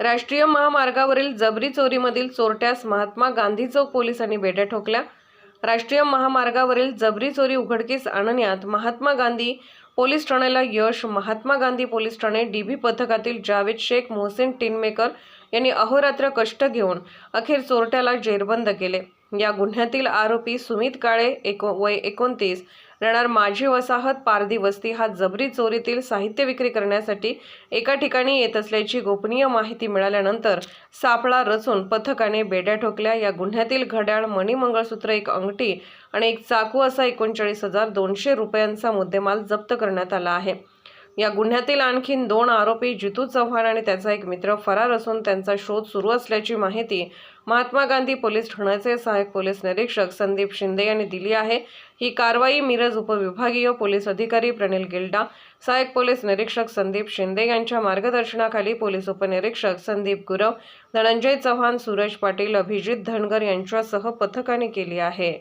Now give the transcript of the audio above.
राष्ट्रीय महामार्गावरील जबरी चोरीमधील चोरट्यास महात्मा गांधी चौक पोलिसांनी बेड्या ठोकल्या. राष्ट्रीय महामार्गावरील जबरी चोरी उघडकीस आणण्यात महात्मा गांधी पोलीस ठाण्याला यश महात्मा गांधी पोलीस ठाणे डी बी पथकातील जावेद शेख मोहसिन टिनमेकर यांनी अहोरात्र कष्ट घेऊन अखेर चोरट्याला जेरबंद केले. या गुन्ह्यातील आरोपी सुमित काळे एको वय एकोणतीस राहणार माझी वसाहत पारधी वस्ती हा जबरी चोरीतील साहित्य विक्री करण्यासाठी एका ठिकाणी येत असल्याची गोपनीय माहिती मिळाल्यानंतर सापळा रचून पथकाने बेड्या ठोकल्या. या गुन्ह्यातील घड्याळ मणिमंगळसूत्र एक अंगठी आणि एक चाकू असा एकोणचाळीस हजार दोनशे रुपयांचा मुद्देमाल जप्त करण्यात आला आहे. या गुन्ह्यातील आणखीन दोन आरोपी जितू चव्हाण आणि त्याचा एक मित्र फरार असून त्यांचा शोध सुरू असल्याची माहिती महात्मा गांधी पोलीस ठाण्याचे सहाय्यक पोलीस निरीक्षक संदीप शिंदे यांनी दिली आहे. ही कारवाई मिरज उपविभागीय पोलीस अधिकारी प्रणिल गिल्डा सहाय्यक पोलीस निरीक्षक संदीप शिंदे यांच्या मार्गदर्शनाखाली पोलीस उपनिरीक्षक संदीप गुरव धनंजय चव्हाण सूरज पाटील अभिजित धनगर यांच्यासह पथकाने केली आहे.